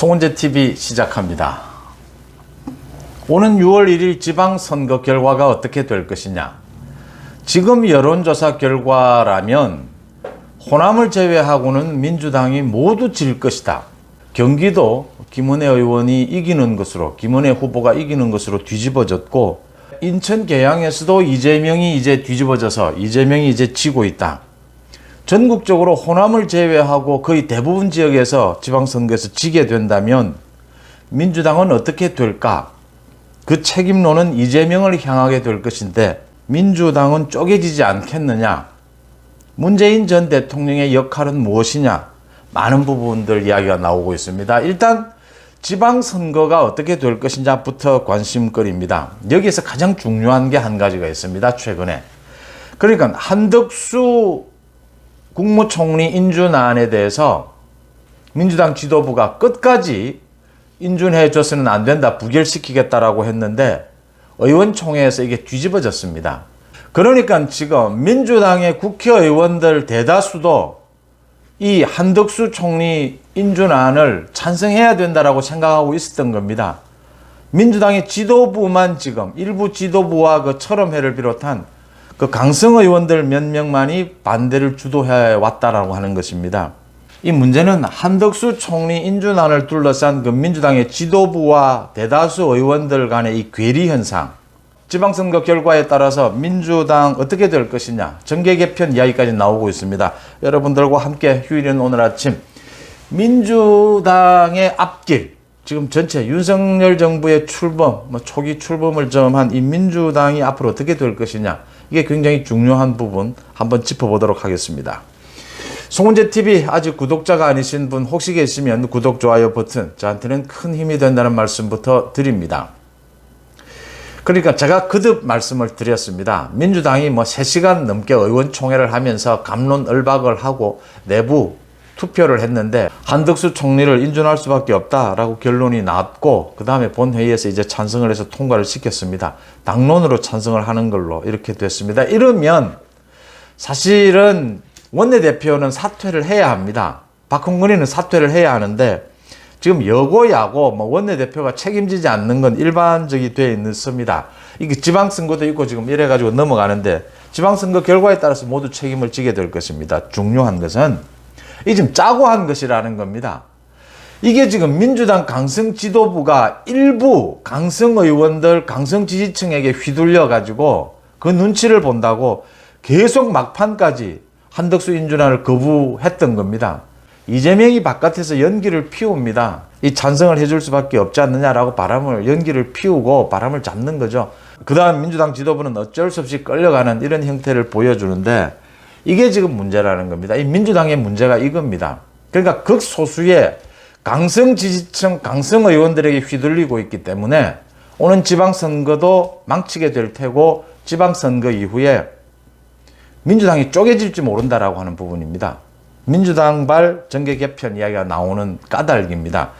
송은재 TV 시작합니다. 오는 6월 1일 지방선거 결과가 어떻게 될 것이냐. 지금 여론조사 결과라면 호남을 제외하고는 민주당이 모두 질 것이다. 경기도 김은혜 의원이 이기는 것으로, 김은혜 후보가 이기는 것으로 뒤집어졌고, 인천 계양에서도 이재명이 이제 뒤집어져서 이재명이 이제 지고 있다. 전국적으로 호남을 제외하고 거의 대부분 지역에서 지방선거에서 지게 된다면 민주당은 어떻게 될까? 그 책임론은 이재명을 향하게 될 것인데 민주당은 쪼개지지 않겠느냐? 문재인 전 대통령의 역할은 무엇이냐? 많은 부분들 이야기가 나오고 있습니다. 일단 지방선거가 어떻게 될 것이냐부터 관심거리입니다. 여기에서 가장 중요한 게 한 가지가 있습니다. 최근에. 그러니까 한덕수 국무총리 인준안에 대해서 민주당 지도부가 끝까지 인준해 줘서는 안 된다, 부결시키겠다라고 했는데 의원총회에서 이게 뒤집어졌습니다. 그러니까 지금 민주당의 국회의원들 대다수도 이 한덕수 총리 인준안을 찬성해야 된다라고 생각하고 있었던 겁니다. 민주당의 지도부만 지금 일부 지도부와 그 철험회를 비롯한 그 강성 의원들 몇 명만이 반대를 주도해 왔다라고 하는 것입니다. 이 문제는 한덕수 총리 인준안을 둘러싼 그 민주당의 지도부와 대다수 의원들 간의 이 괴리 현상, 지방선거 결과에 따라서 민주당 어떻게 될 것이냐, 정계 개편 이야기까지 나오고 있습니다. 여러분들과 함께 휴일인 오늘 아침 민주당의 앞길, 지금 전체 윤석열 정부의 출범, 뭐 초기 출범을 점한 이 민주당이 앞으로 어떻게 될 것이냐, 이게 굉장히 중요한 부분 한번 짚어보도록 하겠습니다. 송은재 TV 아직 구독자가 아니신 분 혹시 계시면 구독, 좋아요 버튼 저한테는 큰 힘이 된다는 말씀부터 드립니다. 그러니까 제가 거듭 말씀을 드렸습니다. 민주당이 뭐 3시간 넘게 의원총회를 하면서 감론을박을 하고 내부 투표를 했는데 한덕수 총리를 인준할 수밖에 없다라고 결론이 나왔고 그 다음에 본회의에서 이제 찬성을 해서 통과를 시켰습니다. 당론으로 찬성을 하는 걸로 이렇게 됐습니다. 이러면 사실은 원내대표는 사퇴를 해야 합니다. 박홍근이는 사퇴를 해야 하는데 지금 여고야고 뭐 원내대표가 책임지지 않는 건 일반적이 되어 있습니다. 이게 지방선거도 있고 지금 이래가지고 넘어가는데 지방선거 결과에 따라서 모두 책임을 지게 될 것입니다. 중요한 것은 이 지금 짜고 한 것이라는 겁니다. 이게 지금 민주당 강성 지도부가 일부 강성 의원들, 강성 지지층에게 휘둘려 가지고 그 눈치를 본다고 계속 막판까지 한덕수 인준안을 거부했던 겁니다. 이재명이 바깥에서 연기를 피웁니다. 이 찬성을 해줄 수밖에 없지 않느냐라고 바람을 연기를 피우고 바람을 잡는 거죠. 그 다음 민주당 지도부는 어쩔 수 없이 끌려가는 이런 형태를 보여주는데 이게 지금 문제라는 겁니다. 이 민주당의 문제가 이겁니다. 그러니까 극소수의 강성 지지층, 강성 의원들에게 휘둘리고 있기 때문에 오는 지방선거도 망치게 될 테고 지방선거 이후에 민주당이 쪼개질지 모른다라고 하는 부분입니다. 민주당발 정계 개편 이야기가 나오는 까닭입니다.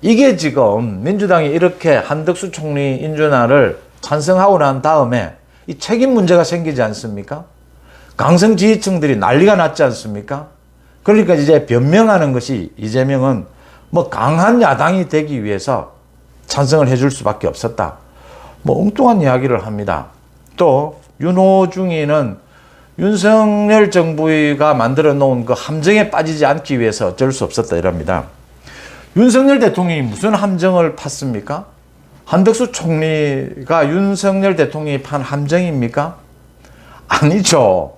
이게 지금 민주당이 이렇게 한덕수 총리 인준안을 찬성하고 난 다음에 이 책임 문제가 생기지 않습니까? 강성 지지층들이 난리가 났지 않습니까? 그러니까 이제 변명하는 것이 이재명은 뭐 강한 야당이 되기 위해서 찬성을 해줄 수밖에 없었다. 뭐 엉뚱한 이야기를 합니다. 또 윤호중이는 윤석열 정부가 만들어 놓은 그 함정에 빠지지 않기 위해서 어쩔 수 없었다 이럽니다. 윤석열 대통령이 무슨 함정을 팠습니까? 한덕수 총리가 윤석열 대통령이 판 함정입니까? 아니죠.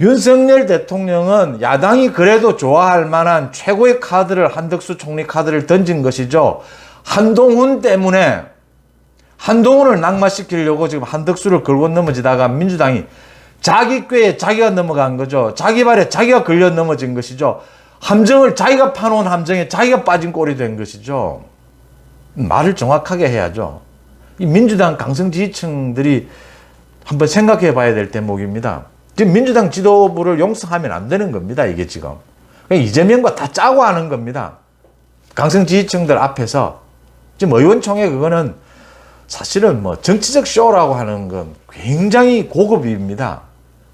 윤석열 대통령은 야당이 그래도 좋아할 만한 최고의 카드를 한덕수 총리 카드를 던진 것이죠. 한동훈 때문에 한동훈을 낙마시키려고 지금 한덕수를 걸고 넘어지다가 민주당이 자기 꾀에 자기가 넘어간 거죠. 자기 발에 자기가 걸려 넘어진 것이죠. 함정을 자기가 파놓은 함정에 자기가 빠진 꼴이 된 것이죠. 말을 정확하게 해야죠. 이 민주당 강성 지지층들이 한번 생각해 봐야 될 대목입니다. 지금 민주당 지도부를 용서하면 안 되는 겁니다. 이게 지금. 이재명과 다 짜고 하는 겁니다. 강성 지지층들 앞에서 지금 의원총회 그거는 사실은 뭐 정치적 쇼라고 하는 건 굉장히 고급입니다.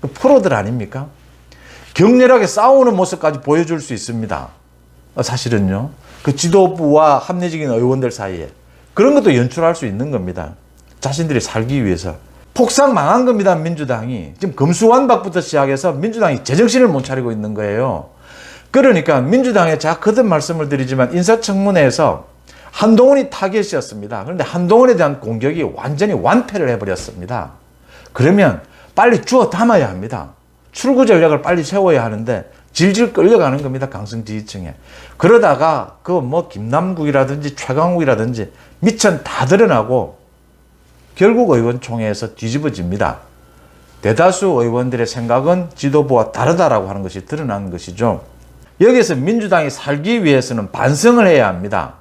그 프로들 아닙니까? 격렬하게 싸우는 모습까지 보여줄 수 있습니다. 사실은요. 그 지도부와 합리적인 의원들 사이에 그런 것도 연출할 수 있는 겁니다. 자신들이 살기 위해서. 폭삭 망한 겁니다, 민주당이. 지금 금수완박부터 시작해서 민주당이 제정신을 못 차리고 있는 거예요. 그러니까 민주당에 제가 거듭 말씀을 드리지만 인사청문회에서 한동훈이 타겟이었습니다. 그런데 한동훈에 대한 공격이 완전히 완패를 해버렸습니다. 그러면 빨리 주워 담아야 합니다. 출구 전략을 빨리 세워야 하는데 질질 끌려가는 겁니다. 강성 지지층에. 그러다가 그 뭐 김남국이라든지 최강욱이라든지 미천 다 드러나고 결국 의원총회에서 뒤집어집니다. 대다수 의원들의 생각은 지도부와 다르다라고 하는 것이 드러난 것이죠. 여기서 민주당이 살기 위해서는 반성을 해야 합니다.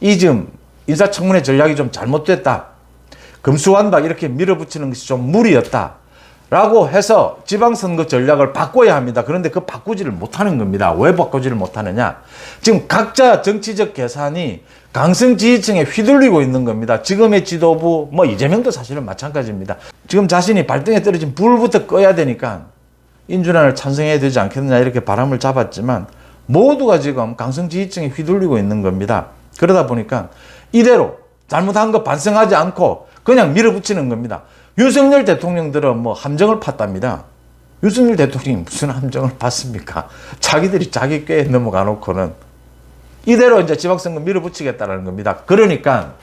이 지금 인사청문회 전략이 좀 잘못됐다. 금수완박 이렇게 밀어붙이는 것이 좀 무리였다. 라고 해서 지방선거 전략을 바꿔야 합니다. 그런데 그 바꾸지를 못하는 겁니다. 왜 바꾸지를 못하느냐? 지금 각자 정치적 계산이 강성 지지층에 휘둘리고 있는 겁니다. 지금의 지도부, 뭐 이재명도 사실은 마찬가지입니다. 지금 자신이 발등에 떨어진 불부터 꺼야 되니까 인준안을 찬성해야 되지 않겠느냐 이렇게 바람을 잡았지만 모두가 지금 강성 지지층에 휘둘리고 있는 겁니다. 그러다 보니까 이대로 잘못한 거 반성하지 않고 그냥 밀어붙이는 겁니다. 윤석열 대통령들은 뭐 함정을 팠답니다. 윤석열 대통령이 무슨 함정을 팠습니까? 자기들이 자기 꾀에 넘어가 놓고는 이대로 이제 지방선거 밀어붙이겠다는 겁니다. 그러니까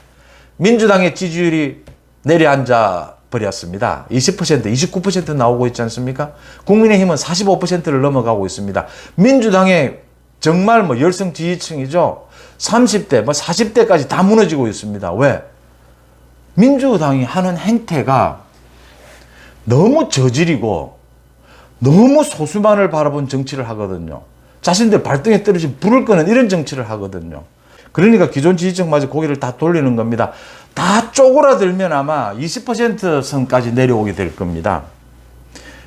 민주당의 지지율이 내려앉아 버렸습니다. 20%, 29% 나오고 있지 않습니까? 국민의힘은 45%를 넘어가고 있습니다. 민주당의 정말 뭐 열성 지지층이죠. 30대, 뭐 40대까지 다 무너지고 있습니다. 왜? 민주당이 하는 행태가 너무 저질이고 너무 소수만을 바라본 정치를 하거든요. 자신들 발등에 떨어진 불을 끄는 이런 정치를 하거든요. 그러니까 기존 지지층마저 고개를 다 돌리는 겁니다. 다 쪼그라들면 아마 20% 선까지 내려오게 될 겁니다.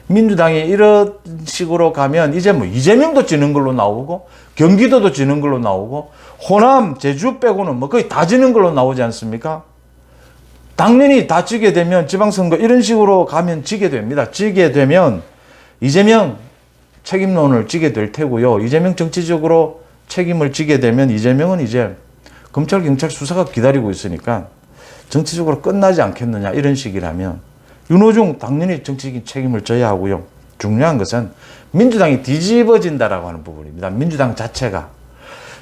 민주당이 이런 식으로 가면 이제 뭐 이재명도 지는 걸로 나오고 경기도도 지는 걸로 나오고 호남, 제주 빼고는 뭐 거의 다 지는 걸로 나오지 않습니까? 당연히 다 지게 되면 지방선거 이런 식으로 가면 지게 됩니다. 지게 되면 이재명 책임론을 지게 될 테고요. 이재명 정치적으로 책임을 지게 되면 이재명은 이제 검찰, 경찰 수사가 기다리고 있으니까 정치적으로 끝나지 않겠느냐 이런 식이라면 윤호중 당연히 정치적인 책임을 져야 하고요. 중요한 것은 민주당이 뒤집어진다라고 하는 부분입니다. 민주당 자체가.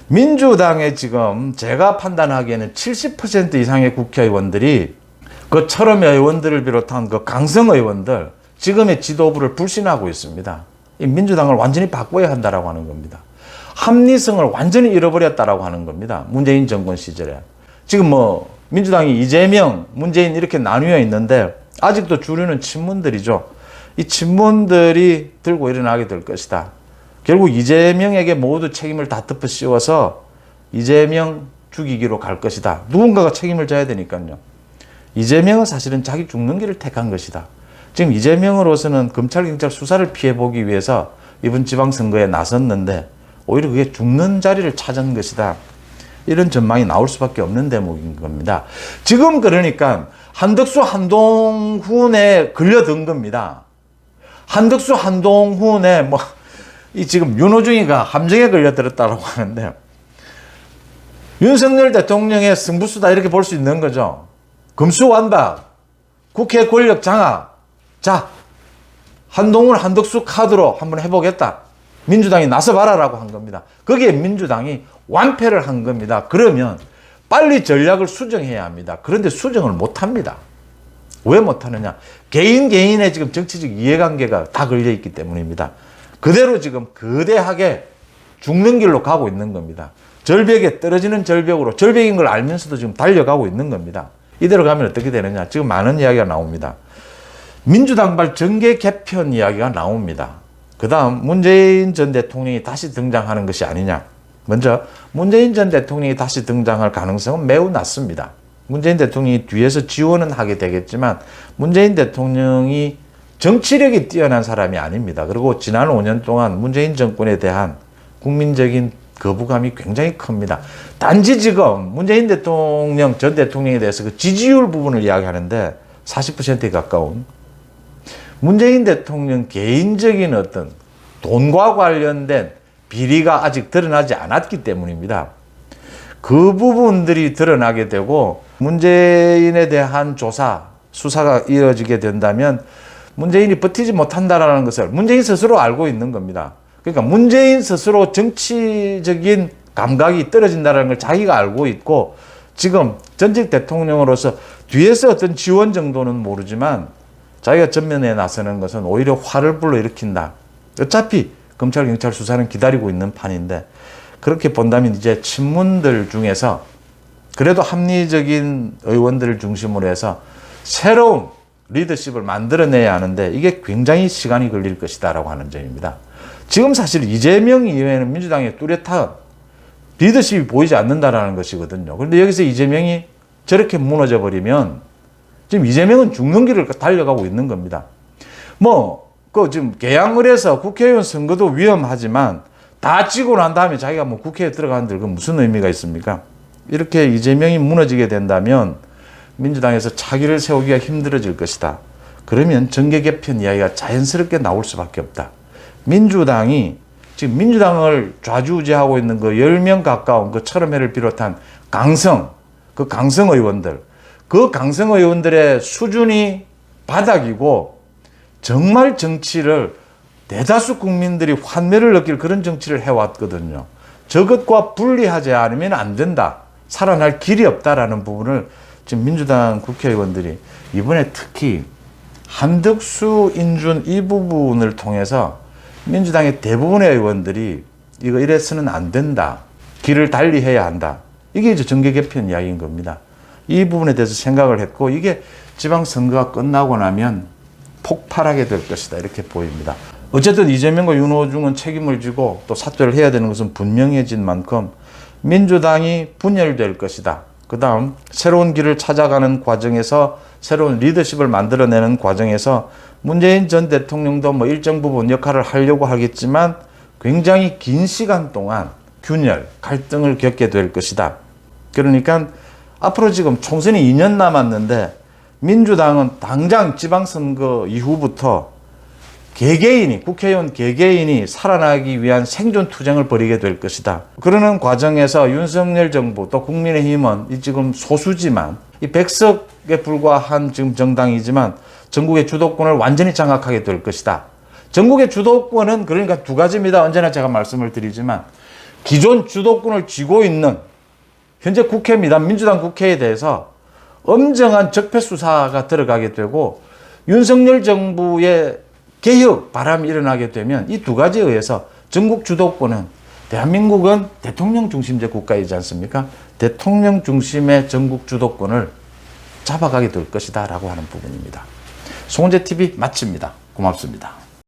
민주당의 지금 제가 판단하기에는 70% 이상의 국회의원들이 그 철험의 의원들을 비롯한 그 강성 의원들 지금의 지도부를 불신하고 있습니다. 이 민주당을 완전히 바꿔야 한다라고 하는 겁니다. 합리성을 완전히 잃어버렸다라고 하는 겁니다. 문재인 정권 시절에. 지금 뭐 민주당이 이재명, 문재인 이렇게 나뉘어 있는데 아직도 주류는 친문들이죠. 이 친문들이 들고 일어나게 될 것이다. 결국 이재명에게 모두 책임을 다 덮어 씌워서 이재명 죽이기로 갈 것이다. 누군가가 책임을 져야 되니까요. 이재명은 사실은 자기 죽는 길을 택한 것이다. 지금 이재명으로서는 검찰, 경찰 수사를 피해보기 위해서 이번 지방선거에 나섰는데 오히려 그게 죽는 자리를 찾은 것이다. 이런 전망이 나올 수밖에 없는 대목인 겁니다. 지금 그러니까 한덕수, 한동훈에 걸려든 겁니다. 한덕수, 한동훈에 뭐, 이 지금 윤호중이가 함정에 걸려들었다고 하는데 윤석열 대통령의 승부수다 이렇게 볼 수 있는 거죠. 금수완박, 국회 권력 장악. 자, 한동훈, 한덕수 카드로 한번 해보겠다. 민주당이 나서봐라라고 한 겁니다. 거기에 민주당이 완패를 한 겁니다. 그러면 빨리 전략을 수정해야 합니다. 그런데 수정을 못 합니다. 왜 못하느냐? 개인 개인의 지금 정치적 이해관계가 다 걸려 있기 때문입니다. 그대로 지금 거대하게 죽는 길로 가고 있는 겁니다. 절벽에 떨어지는 절벽으로 절벽인 걸 알면서도 지금 달려가고 있는 겁니다. 이대로 가면 어떻게 되느냐? 지금 많은 이야기가 나옵니다. 민주당발 정계 개편 이야기가 나옵니다. 그 다음 문재인 전 대통령이 다시 등장하는 것이 아니냐. 먼저 문재인 전 대통령이 다시 등장할 가능성은 매우 낮습니다. 문재인 대통령이 뒤에서 지원은 하게 되겠지만 문재인 대통령이 정치력이 뛰어난 사람이 아닙니다. 그리고 지난 5년 동안 문재인 정권에 대한 국민적인 거부감이 굉장히 큽니다. 단지 지금 문재인 대통령 전 대통령에 대해서 그 지지율 부분을 이야기하는데 40%에 가까운 문재인 대통령 개인적인 어떤 돈과 관련된 비리가 아직 드러나지 않았기 때문입니다. 그 부분들이 드러나게 되고 문재인에 대한 조사, 수사가 이어지게 된다면 문재인이 버티지 못한다라는 것을 문재인 스스로 알고 있는 겁니다. 그러니까 문재인 스스로 정치적인 감각이 떨어진다는 걸 자기가 알고 있고 지금 전직 대통령으로서 뒤에서 어떤 지원 정도는 모르지만 자기가 전면에 나서는 것은 오히려 화를 불러일으킨다. 어차피 검찰 경찰 수사는 기다리고 있는 판인데 그렇게 본다면 이제 친문들 중에서 그래도 합리적인 의원들을 중심으로 해서 새로운 리더십을 만들어내야 하는데 이게 굉장히 시간이 걸릴 것이다라고 하는 점입니다. 지금 사실 이재명 이외에는 민주당의 뚜렷한 리더십이 보이지 않는다라는 것이거든요. 그런데 여기서 이재명이 저렇게 무너져 버리면 지금 이재명은 죽는 길을 달려가고 있는 겁니다. 뭐, 그 지금 개항을 해서 국회의원 선거도 위험하지만 다 찍고 난 다음에 자기가 뭐 국회에 들어가는데 그 무슨 의미가 있습니까? 이렇게 이재명이 무너지게 된다면 민주당에서 차기를 세우기가 힘들어질 것이다. 그러면 정계 개편 이야기가 자연스럽게 나올 수밖에 없다. 민주당이 지금 민주당을 좌지우지하고 있는 그 10명 가까운 그 철험회를 비롯한 강성, 그 강성 의원들, 그 강성 의원들의 수준이 바닥이고 정말 정치를 대다수 국민들이 환멸을 느낄 그런 정치를 해왔거든요. 저것과 분리하지 않으면 안 된다. 살아날 길이 없다라는 부분을 지금 민주당 국회의원들이 이번에 특히 한덕수, 인준 이 부분을 통해서 민주당의 대부분의 의원들이 이거 이래서는 안 된다. 길을 달리 해야 한다. 이게 이제 정계 개편 이야기인 겁니다. 이 부분에 대해서 생각을 했고 이게 지방선거가 끝나고 나면 폭발하게 될 것이다. 이렇게 보입니다. 어쨌든 이재명과 윤호중은 책임을 지고 또 사퇴를 해야 되는 것은 분명해진 만큼 민주당이 분열될 것이다. 그 다음 새로운 길을 찾아가는 과정에서 새로운 리더십을 만들어내는 과정에서 문재인 전 대통령도 뭐 일정 부분 역할을 하려고 하겠지만 굉장히 긴 시간 동안 균열, 갈등을 겪게 될 것이다. 그러니까 앞으로 지금 총선이 2년 남았는데 민주당은 당장 지방선거 이후부터 개개인이 국회의원 개개인이 살아나기 위한 생존 투쟁을 벌이게 될 것이다. 그러는 과정에서 윤석열 정부 또 국민의힘은 이 지금 소수지만 이 백석에 불과한 지금 정당이지만 전국의 주도권을 완전히 장악하게 될 것이다. 전국의 주도권은 그러니까 두 가지입니다. 언제나 제가 말씀을 드리지만 기존 주도권을 쥐고 있는 현재 국회입니다. 민주당 국회에 대해서 엄정한 적폐 수사가 들어가게 되고 윤석열 정부의 개혁 바람이 일어나게 되면 이 두 가지에 의해서 전국 주도권은 대한민국은 대통령 중심제 국가이지 않습니까? 대통령 중심의 전국 주도권을 잡아가게 될 것이다 라고 하는 부분입니다. 송재 TV 마칩니다. 고맙습니다.